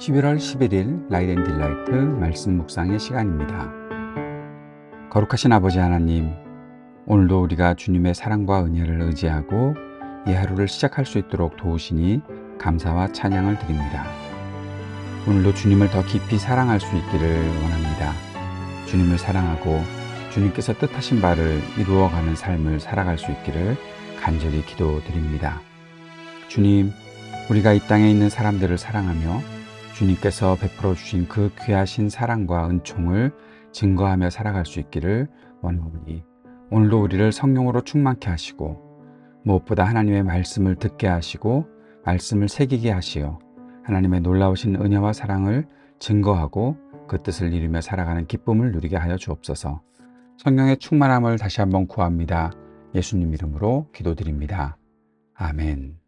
11월 11일 라이덴 딜라이트 말씀 묵상의 시간입니다. 거룩하신 아버지 하나님, 오늘도 우리가 주님의 사랑과 은혜를 의지하고 이 하루를 시작할 수 있도록 도우시니 감사와 찬양을 드립니다. 오늘도 주님을 더 깊이 사랑할 수 있기를 원합니다. 주님을 사랑하고 주님께서 뜻하신 바를 이루어가는 삶을 살아갈 수 있기를 간절히 기도드립니다. 주님, 우리가 이 땅에 있는 사람들을 사랑하며 주님께서 베풀어 주신 그 귀하신 사랑과 은총을 증거하며 살아갈 수 있기를 원하오니 오늘도 우리를 성령으로 충만케 하시고 무엇보다 하나님의 말씀을 듣게 하시고 말씀을 새기게 하시어 하나님의 놀라우신 은혜와 사랑을 증거하고 그 뜻을 이루며 살아가는 기쁨을 누리게 하여 주옵소서. 성령의 충만함을 다시 한번 구합니다. 예수님 이름으로 기도드립니다. 아멘.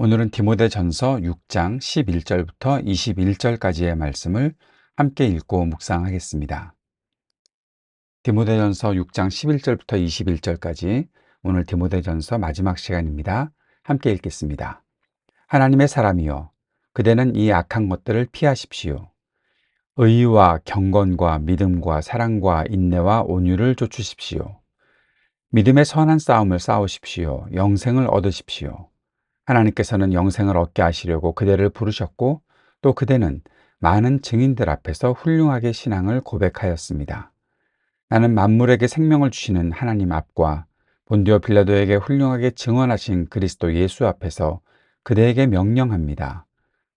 오늘은 디모데전서 6장 11절부터 21절까지의 말씀을 함께 읽고 묵상하겠습니다. 디모데전서 6장 11절부터 21절까지 오늘 디모데전서 마지막 시간입니다. 함께 읽겠습니다. 하나님의 사람이여 그대는 이 악한 것들을 피하십시오. 의와 경건과 믿음과 사랑과 인내와 온유를 좇으십시오. 믿음의 선한 싸움을 싸우십시오. 영생을 얻으십시오. 하나님께서는 영생을 얻게 하시려고 그대를 부르셨고 또 그대는 많은 증인들 앞에서 훌륭하게 신앙을 고백하였습니다. 나는 만물에게 생명을 주시는 하나님 앞과 본디오 빌라도에게 훌륭하게 증언하신 그리스도 예수 앞에서 그대에게 명령합니다.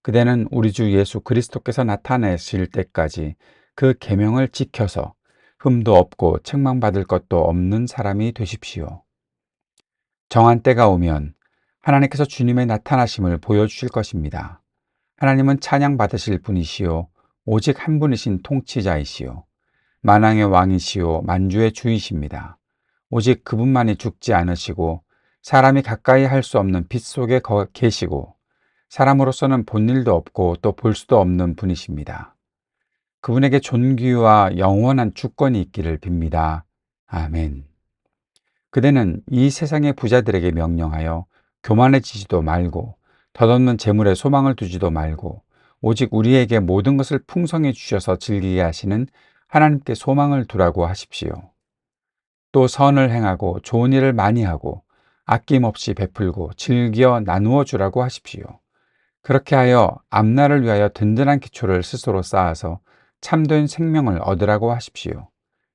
그대는 우리 주 예수 그리스도께서 나타내실 때까지 그 계명을 지켜서 흠도 없고 책망받을 것도 없는 사람이 되십시오. 정한 때가 오면 하나님께서 주님의 나타나심을 보여주실 것입니다. 하나님은 찬양 받으실 분이시요 오직 한 분이신 통치자이시요 만왕의 왕이시요 만주의 주이십니다. 오직 그분만이 죽지 않으시고 사람이 가까이 할 수 없는 빛 속에 계시고 사람으로서는 본 일도 없고 또 볼 수도 없는 분이십니다. 그분에게 존귀와 영원한 주권이 있기를 빕니다. 아멘. 그대는 이 세상의 부자들에게 명령하여 교만해지지도 말고 덧없는 재물에 소망을 두지도 말고 오직 우리에게 모든 것을 풍성히 주셔서 즐기게 하시는 하나님께 소망을 두라고 하십시오. 또 선을 행하고 좋은 일을 많이 하고 아낌없이 베풀고 즐겨 나누어 주라고 하십시오. 그렇게 하여 앞날을 위하여 든든한 기초를 스스로 쌓아서 참된 생명을 얻으라고 하십시오.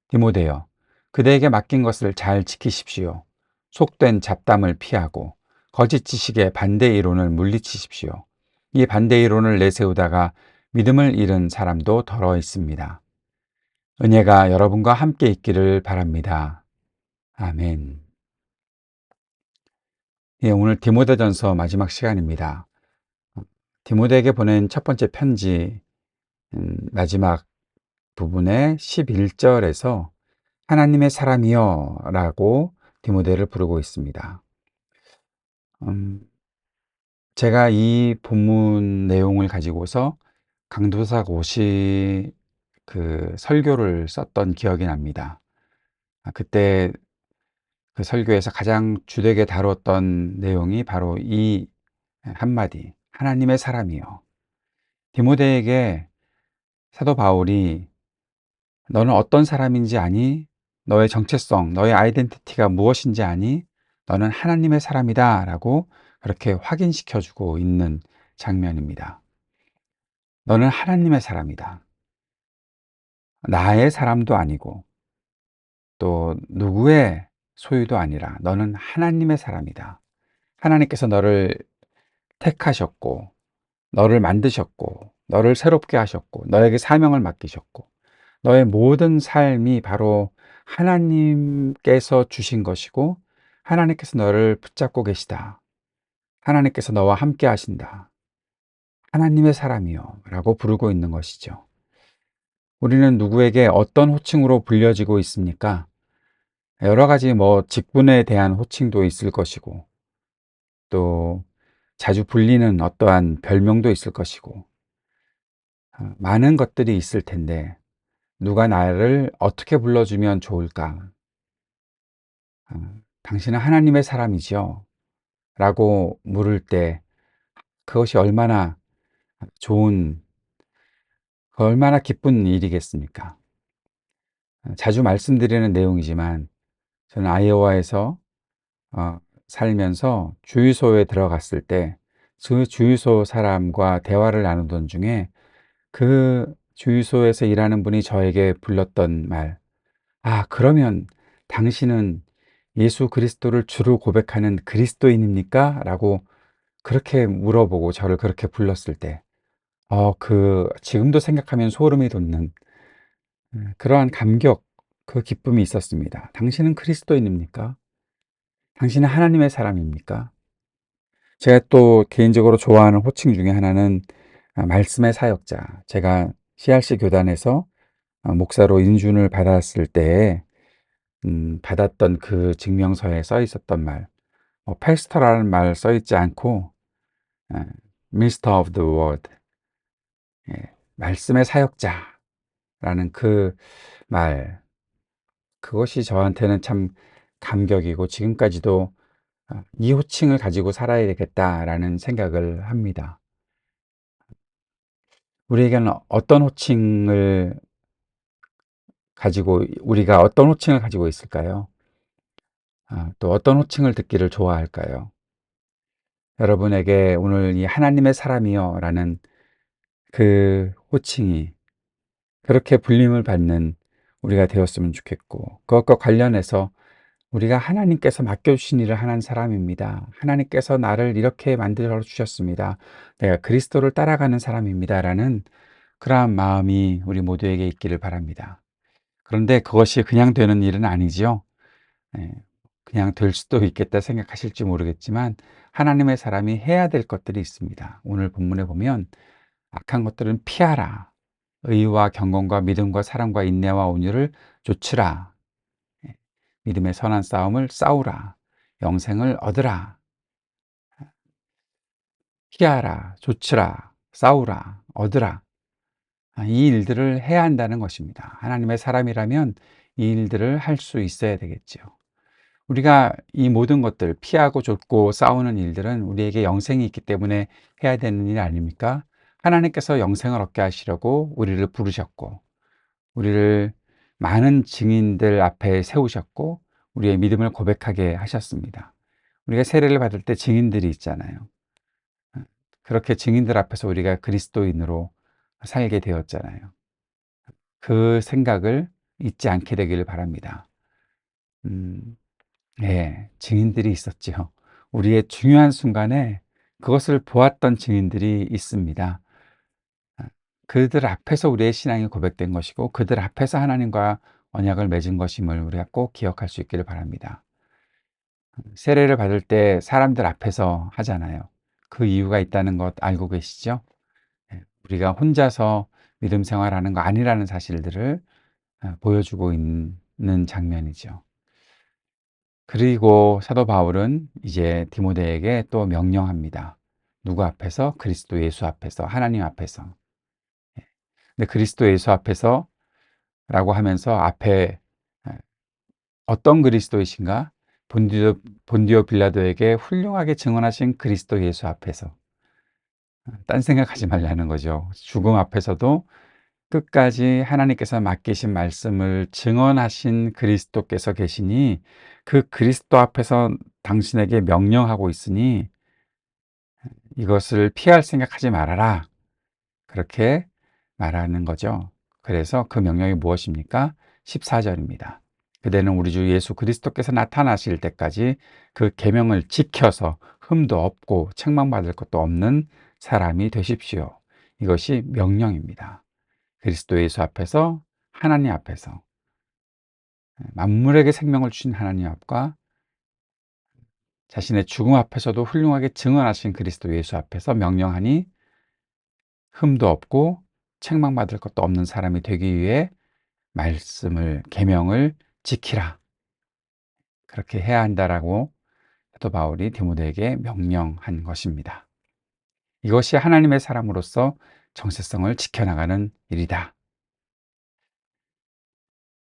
디모데여, 그대에게 맡긴 것을 잘 지키십시오. 속된 잡담을 피하고 거짓 지식의 반대 이론을 물리치십시오. 이 반대 이론을 내세우다가 믿음을 잃은 사람도 덜어 있습니다. 은혜가 여러분과 함께 있기를 바랍니다. 아멘. 예, 오늘 디모데전서 마지막 시간입니다. 디모데에게 보낸 첫 번째 편지 음, 마지막 부분의 11절에서 하나님의 사람이여 라고 디모데를 부르고 있습니다. 음, 제가 이 본문 내용을 가지고서 강도사 고시 그 설교를 썼던 기억이 납니다. 아, 그때 그 설교에서 가장 주되게 다뤘던 내용이 바로 이 한마디, 하나님의 사람이요. 디모데에게 사도 바울이 너는 어떤 사람인지 아니? 너의 정체성, 너의 아이덴티티가 무엇인지 아니? 너는 하나님의 사람이다 라고 그렇게 확인시켜 주고 있는 장면입니다. 너는 하나님의 사람이다. 나의 사람도 아니고 또 누구의 소유도 아니라 너는 하나님의 사람이다. 하나님께서 너를 택하셨고 너를 만드셨고 너를 새롭게 하셨고 너에게 사명을 맡기셨고 너의 모든 삶이 바로 하나님께서 주신 것이고 하나님께서 너를 붙잡고 계시다. 하나님께서 너와 함께 하신다. 하나님의 사람이요. 라고 부르고 있는 것이죠. 우리는 누구에게 어떤 호칭으로 불려지고 있습니까? 여러 가지 뭐 직분에 대한 호칭도 있을 것이고, 또 자주 불리는 어떠한 별명도 있을 것이고, 어, 많은 것들이 있을 텐데, 누가 나를 어떻게 불러주면 좋을까? 어, 당신은 하나님의 사람이죠? 라고 물을 때 그것이 얼마나 좋은 얼마나 기쁜 일이겠습니까? 자주 말씀드리는 내용이지만 저는 아이오와에서 어, 살면서 주유소에 들어갔을 때 그 주유소 사람과 대화를 나누던 중에 그 주유소에서 일하는 분이 저에게 불렀던 말, 아, 그러면 당신은 예수 그리스도를 주로 고백하는 그리스도인입니까? 라고 그렇게 물어보고 저를 그렇게 불렀을 때, 어, 그, 지금도 생각하면 소름이 돋는 음, 그러한 감격, 그 기쁨이 있었습니다. 당신은 그리스도인입니까? 당신은 하나님의 사람입니까? 제가 또 개인적으로 좋아하는 호칭 중에 하나는 아, 말씀의 사역자. 제가 CRC 교단에서 어, 목사로 인준을 받았을 때 음, 받았던 그 증명서에 써 있었던 말, 어, 패스터라는 말 써 있지 않고 어, Minister of the Word, 예, 말씀의 사역자라는 그 말, 그것이 저한테는 참 감격이고 지금까지도 어, 이 호칭을 가지고 살아야 되겠다라는 생각을 합니다. 우리에게는 어떤 호칭을 가지고 우리가 어떤 호칭을 가지고 있을까요? 아, 또 어떤 호칭을 듣기를 좋아할까요? 여러분에게 오늘 이 하나님의 사람이요 라는 그 호칭이 그렇게 불림을 받는 우리가 되었으면 좋겠고 그것과 관련해서 우리가 하나님께서 맡겨주신 일을 하는 사람입니다. 하나님께서 나를 이렇게 만들어 주셨습니다. 내가 그리스도를 따라가는 사람입니다. 라는 그러한 마음이 우리 모두에게 있기를 바랍니다. 그런데 그것이 그냥 되는 일은 아니지요. 예, 그냥 될 수도 있겠다 생각하실지 모르겠지만 하나님의 사람이 해야 될 것들이 있습니다. 오늘 본문에 보면 악한 것들은 피하라. 의와 경건과 믿음과 사랑과 인내와 온유를 좇으라. 예, 믿음의 선한 싸움을 싸우라. 영생을 얻으라. 피하라. 좇으라. 싸우라. 얻으라. 아, 이 일들을 해야 한다는 것입니다. 하나님의 사람이라면 이 일들을 할 수 있어야 되겠죠. 우리가 이 모든 것들 피하고 좇고 싸우는 일들은 우리에게 영생이 있기 때문에 해야 되는 일 아닙니까? 하나님께서 영생을 얻게 하시려고 우리를 부르셨고 우리를 많은 증인들 앞에 세우셨고 우리의 믿음을 고백하게 하셨습니다. 우리가 세례를 받을 때 증인들이 있잖아요. 그렇게 증인들 앞에서 우리가 그리스도인으로 살게 되었잖아요. 그 생각을 잊지 않게 되기를 바랍니다. 음, 예, 증인들이 있었죠. 우리의 중요한 순간에 그것을 보았던 증인들이 있습니다. 그들 앞에서 우리의 신앙이 고백된 것이고 그들 앞에서 하나님과 언약을 맺은 것임을 우리가 꼭 기억할 수 있기를 바랍니다. 세례를 받을 때 사람들 앞에서 하잖아요. 그 이유가 있다는 것 알고 계시죠? 예, 우리가 혼자서 믿음 생활하는 거 아니라는 사실들을 어, 보여주고 있는 장면이죠. 그리고 사도 바울은 이제 디모데에게 또 명령합니다. 누구 앞에서? 그리스도 예수 앞에서, 하나님 앞에서. 예. 근데 그리스도 예수 앞에서 라고 하면서 앞에 예, 어떤 그리스도이신가? 본디오, 본디오 빌라도에게 훌륭하게 증언하신 그리스도 예수 앞에서 딴 생각하지 말라는 거죠. 죽음 앞에서도 끝까지 하나님께서 맡기신 말씀을 증언하신 그리스도께서 계시니 그 그리스도 앞에서 당신에게 명령하고 있으니 이것을 피할 생각하지 말아라. 그렇게 말하는 거죠. 그래서 그 명령이 무엇입니까? 14절입니다. 그대는 우리 주 예수 그리스도께서 나타나실 때까지 그 계명을 지켜서 흠도 없고 책망받을 것도 없는 사람이 되십시오. 이것이 명령입니다. 그리스도 예수 앞에서 하나님 앞에서 만물에게 생명을 주신 하나님 앞과 자신의 죽음 앞에서도 훌륭하게 증언하신 그리스도 예수 앞에서 명령하니 흠도 없고 책망받을 것도 없는 사람이 되기 위해 말씀을 계명을 지키라 그렇게 해야 한다라고 사도 바울이 디모데에게 명령한 것입니다. 이것이 하나님의 사람으로서 정체성을 지켜나가는 일이다.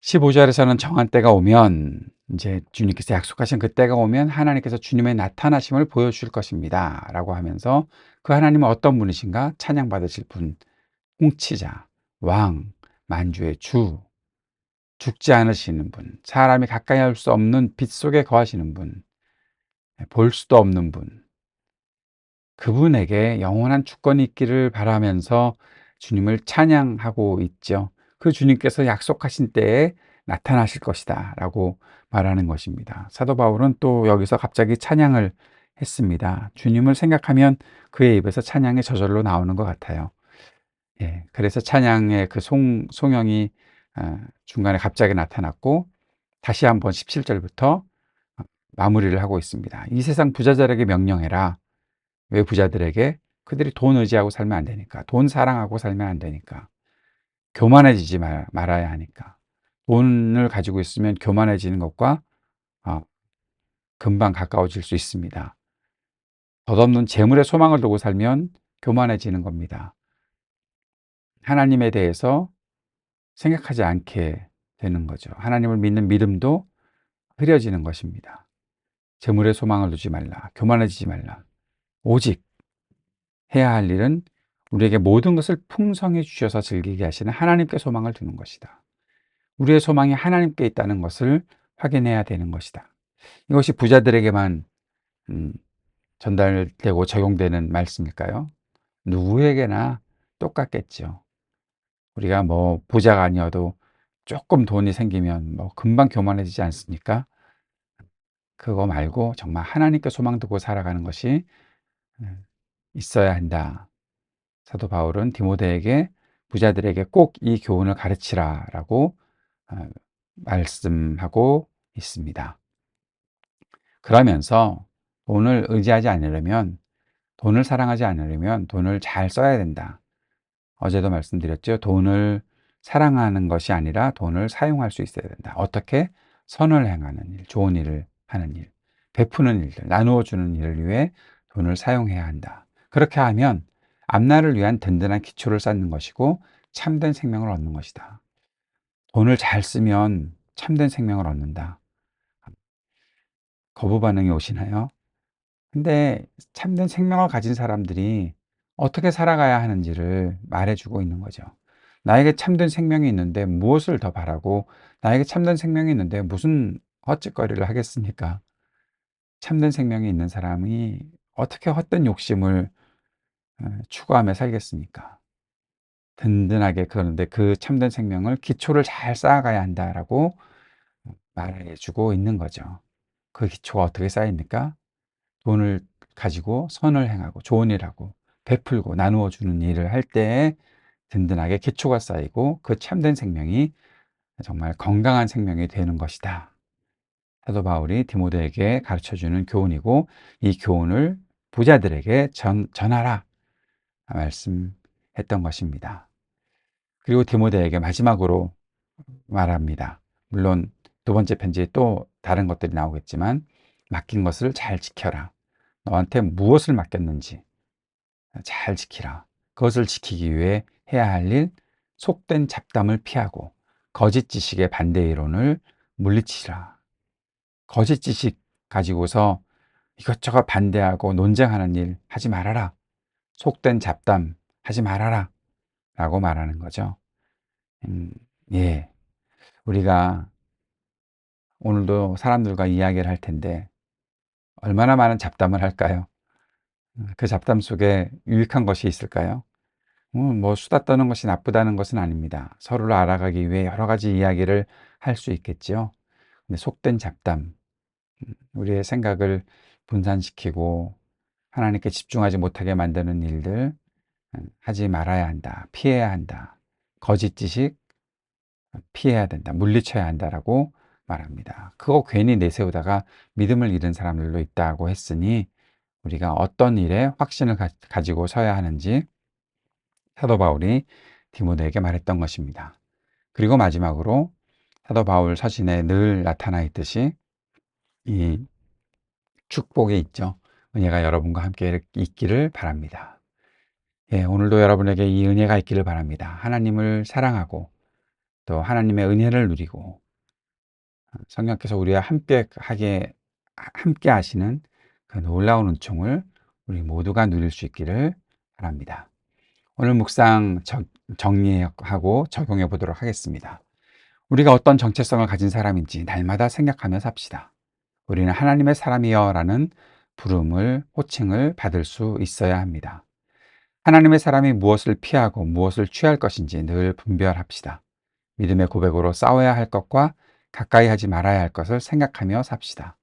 15절에서는 정한 때가 오면 이제 주님께서 약속하신 그 때가 오면 하나님께서 주님의 나타나심을 보여줄 것입니다. 라고 하면서 그 하나님은 어떤 분이신가? 찬양받으실 분, 홍치자, 왕, 만주의 주, 죽지 않으시는 분, 사람이 가까이 할 수 없는 빛 속에 거하시는 분, 볼 수도 없는 분, 그분에게 영원한 주권이 있기를 바라면서 주님을 찬양하고 있죠. 그 주님께서 약속하신 때에 나타나실 것이다 라고 말하는 것입니다. 사도 바울은 또 여기서 갑자기 찬양을 했습니다. 주님을 생각하면 그의 입에서 찬양이 저절로 나오는 것 같아요. 예, 그래서 찬양의 그 송, 송영이 어, 중간에 갑자기 나타났고 다시 한번 17절부터 마무리를 하고 있습니다. 이 세상 부자들에게 명령해라. 왜 부자들에게? 그들이 돈 의지하고 살면 안 되니까. 돈 사랑하고 살면 안 되니까. 교만해지지 말, 말아야 하니까. 돈을 가지고 있으면 교만해지는 것과 어, 금방 가까워질 수 있습니다. 덧없는 재물의 소망을 두고 살면 교만해지는 겁니다. 하나님에 대해서 생각하지 않게 되는 거죠. 하나님을 믿는 믿음도 흐려지는 것입니다. 재물의 소망을 두지 말라. 교만해지지 말라. 오직 해야 할 일은 우리에게 모든 것을 풍성히 주셔서 즐기게 하시는 하나님께 소망을 두는 것이다. 우리의 소망이 하나님께 있다는 것을 확인해야 되는 것이다. 이것이 부자들에게만 음, 전달되고 적용되는 말씀일까요? 누구에게나 똑같겠죠. 우리가 뭐 부자가 아니어도 조금 돈이 생기면 뭐 금방 교만해지지 않습니까? 그거 말고 정말 하나님께 소망 두고 살아가는 것이 음, 있어야 한다. 사도 바울은 디모데에게 부자들에게 꼭 이 교훈을 가르치라 라고 어, 말씀하고 있습니다. 그러면서 돈을 의지하지 않으려면 돈을 사랑하지 않으려면 돈을 잘 써야 된다. 어제도 말씀드렸죠. 돈을 사랑하는 것이 아니라 돈을 사용할 수 있어야 된다. 어떻게? 선을 행하는 일, 좋은 일을 하는 일, 베푸는 일들, 나누어 주는 일을 위해 돈을 사용해야 한다. 그렇게 하면 앞날을 위한 든든한 기초를 쌓는 것이고 참된 생명을 얻는 것이다. 돈을 잘 쓰면 참된 생명을 얻는다. 거부 반응이 오시나요? 근데 참된 생명을 가진 사람들이 어떻게 살아가야 하는지를 말해주고 있는 거죠. 나에게 참된 생명이 있는데 무엇을 더 바라고 나에게 참된 생명이 있는데 무슨 헛짓거리를 하겠습니까? 참된 생명이 있는 사람이 어떻게 헛된 욕심을 어, 추구하며 살겠습니까? 든든하게 그러는데 그 참된 생명을 기초를 잘 쌓아가야 한다라고 말해주고 있는 거죠. 그 기초가 어떻게 쌓입니까? 돈을 가지고 선을 행하고 좋은 일하고 베풀고 나누어 주는 일을 할때 든든하게 기초가 쌓이고 그 참된 생명이 정말 건강한 생명이 되는 것이다. 사도 바울이 디모데에게 가르쳐 주는 교훈이고 이 교훈을 부자들에게 전, 전하라 말씀했던 것입니다. 그리고 디모데에게 마지막으로 말합니다. 물론 두 번째 편지에 또 다른 것들이 나오겠지만 맡긴 것을 잘 지켜라. 너한테 무엇을 맡겼는지 잘 지키라. 그것을 지키기 위해 해야 할 일, 속된 잡담을 피하고 거짓 지식의 반대 이론을 물리치라. 거짓 지식 가지고서 이것저것 반대하고 논쟁하는 일 하지 말아라. 속된 잡담 하지 말아라. 라고 말하는 거죠. 음, 예. 우리가 오늘도 사람들과 이야기를 할 텐데 얼마나 많은 잡담을 할까요? 그 잡담 속에 유익한 것이 있을까요? 음, 뭐 수다 떠는 것이 나쁘다는 것은 아닙니다. 서로를 알아가기 위해 여러 가지 이야기를 할 수 있겠죠. 근데 속된 잡담, 음, 우리의 생각을 분산시키고 하나님께 집중하지 못하게 만드는 일들 음, 하지 말아야 한다. 피해야 한다. 거짓 지식 피해야 된다. 물리쳐야 한다라고 말합니다. 그거 괜히 내세우다가 믿음을 잃은 사람들도 있다고 했으니 우리가 어떤 일에 확신을 가, 지고 서야 하는지 사도 바울이 디모데에게 말했던 것입니다. 그리고 마지막으로 사도 바울 서신에 늘 나타나 있듯이 이 축복이 있죠. 은혜가 여러분과 함께 있기를 바랍니다. 예, 오늘도 여러분에게 이 은혜가 있기를 바랍니다. 하나님을 사랑하고 또 하나님의 은혜를 누리고 성령께서 우리와 함께 하게 함께 하시는 그 놀라운 은총을 우리 모두가 누릴 수 있기를 바랍니다. 오늘 묵상 정리하고 적용해 보도록 하겠습니다. 우리가 어떤 정체성을 가진 사람인지 날마다 생각하며 삽시다. 우리는 하나님의 사람이여 라는 부름을, 호칭을 받을 수 있어야 합니다. 하나님의 사람이 무엇을 피하고 무엇을 취할 것인지 늘 분별합시다. 믿음의 고백으로 싸워야 할 것과 가까이 하지 말아야 할 것을 생각하며 삽시다.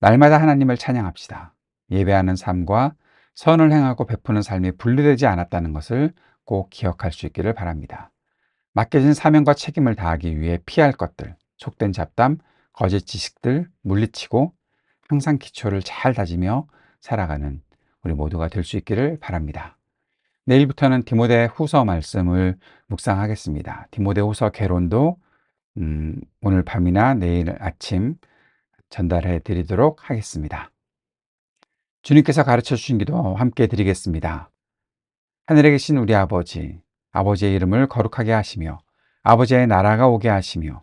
날마다 하나님을 찬양합시다. 예배하는 삶과 선을 행하고 베푸는 삶이 분리되지 않았다는 것을 꼭 기억할 수 있기를 바랍니다. 맡겨진 사명과 책임을 다하기 위해 피할 것들, 속된 잡담, 거짓 지식들 물리치고 항상 기초를 잘 다지며 살아가는 우리 모두가 될 수 있기를 바랍니다. 내일부터는 디모데 후서 말씀을 묵상하겠습니다. 디모데 후서 개론도 음, 오늘 밤이나 내일 아침 전달해 드리도록 하겠습니다. 주님께서 가르쳐 주신 기도 함께 드리겠습니다. 하늘에 계신 우리 아버지, 아버지의 이름을 거룩하게 하시며 아버지의 나라가 오게 하시며